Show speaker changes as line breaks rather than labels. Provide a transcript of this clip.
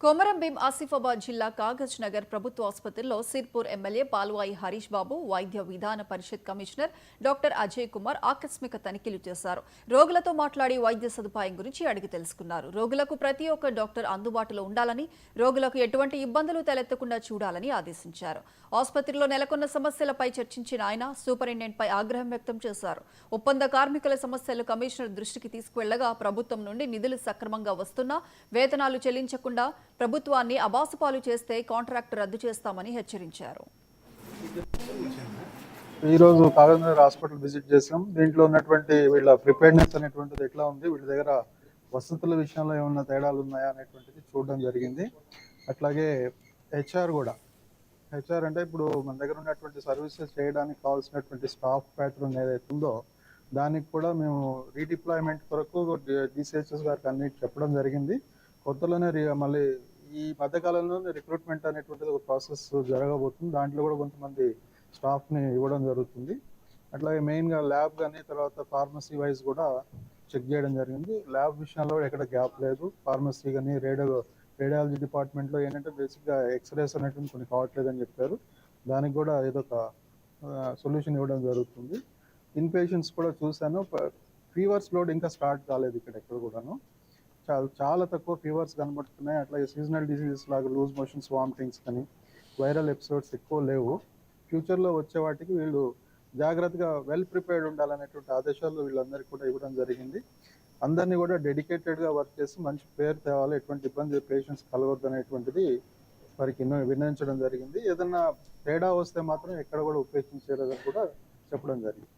కొమరం భీం ఆసిఫాబాద్ జిల్లా కాగజ్ నగర్ ప్రభుత్వ ఆసుపత్రిలో Sirpur MLA Palvai Harish Babu Vaidya Vidhana Parishad commissioner doctor Ajay Kumar ఆకస్మిక తనిఖీలు చేశారు. రోగులతో మాట్లాడి వైద్య సదుపాయం గురించి అడిగి తెలుసుకున్నారు. రోగులకు ప్రతి ఒక్క డాక్టర్ అందుబాటులో ఉండాలని రోగులకు ఎటువంటి ఇబ్బందులు తలెత్తకుండా చూడాలని ఆదేశించారు. ఆసుపత్రిలో నెలకొన్న సమస్యలపై చర్చించిన ఆయన సూపరింటెండెంట్పై ఆగ్రహం వ్యక్తం చేశారు. ఒప్పంద కార్మికుల సమస్యలు కమిషనర్ దృష్టికి తీసుకువెళ్ళగా ప్రభుత్వం నుండి నిధులు సక్రమంగా వస్తున్నా వేతనాలు చెల్లించకుండా ప్రభుత్వాన్ని అబాసుపాలు చేస్తే కాంట్రాక్ట్ రద్దు చేస్తామని హెచ్చరించారు.
ఈరోజు కాగజ్నగర్ హాస్పిటల్ విజిట్ చేసాం దీంట్లో ఉన్నటువంటి వీళ్ళ ప్రిపేర్నెస్ అనేటువంటిది ఎట్లా ఉంది? వీళ్ళ దగ్గర వసతుల విషయంలో ఏమన్నా తేడాలు ఉన్నాయా అనేటువంటిది చూడడం జరిగింది. అట్లాగే హెచ్ఆర్ కూడా. హెచ్ఆర్ అంటే ఇప్పుడు మన దగ్గర ఉన్నటువంటి సర్వీసెస్ చేయడానికి కావాల్సినటువంటి స్టాఫ్ ప్యాటర్న్ ఏదైతే ఉందో దానికి కూడా మేము రీడిప్లాయ్మెంట్ కొరకు డిసిహెచ్ఎస్ గారికి అన్ని చెప్పడం జరిగింది. కొత్తలోనే మళ్ళీ ఈ మధ్యకాలంలో రిక్రూట్మెంట్ అనేటువంటిది ఒక ప్రాసెస్ జరగబోతుంది. దాంట్లో కూడా కొంతమంది స్టాఫ్ని ఇవ్వడం జరుగుతుంది. అట్లాగే మెయిన్గా ల్యాబ్ కానీ తర్వాత ఫార్మసీ వైజ్ కూడా చెక్ చేయడం జరిగింది. ల్యాబ్ విషయంలో ఎక్కడ గ్యాప్ లేదు. ఫార్మసీ కానీ రేడియో రేడియాలజీ డిపార్ట్మెంట్లో ఏంటంటే బేసిక్గా ఎక్స్రేస్ అనేటువంటి కొన్ని కావట్లేదని చెప్పారు. దానికి కూడా ఏదో ఒక సొల్యూషన్ ఇవ్వడం జరుగుతుంది. ఇన్ పేషెంట్స్ కూడా చూశాను. ఫీవర్స్ లోడ్ ఇంకా స్టార్ట్ కాలేదు ఇక్కడ ఎక్కడ కూడాను. చాలా చాలా తక్కువ ఫీవర్స్ కనబడుతున్నాయి. అట్లాగే సీజనల్ డిసీజెస్ లాగా లూజ్ మోషన్స్ వామిటింగ్స్ కానీ వైరల్ ఎపిసోడ్స్ ఎక్కువ లేవు. ఫ్యూచర్లో వచ్చే వాటికి వీళ్ళు జాగ్రత్తగా వెల్ ప్రిపేర్డ్ ఉండాలనేటువంటి ఆదేశాలు వీళ్ళందరికీ కూడా ఇవ్వడం జరిగింది. అందరినీ కూడా డెడికేటెడ్గా వర్క్ చేసి మంచి పేరు తేవాలి ఎటువంటి ఇబ్బంది పేషెంట్స్ కలగొద్దు అనేటువంటిది వారికి విన్నవించడం జరిగింది. ఏదన్నా తేడా వస్తే మాత్రం ఎక్కడ కూడా ఉపేక్షించేదని కూడా చెప్పడం జరిగింది.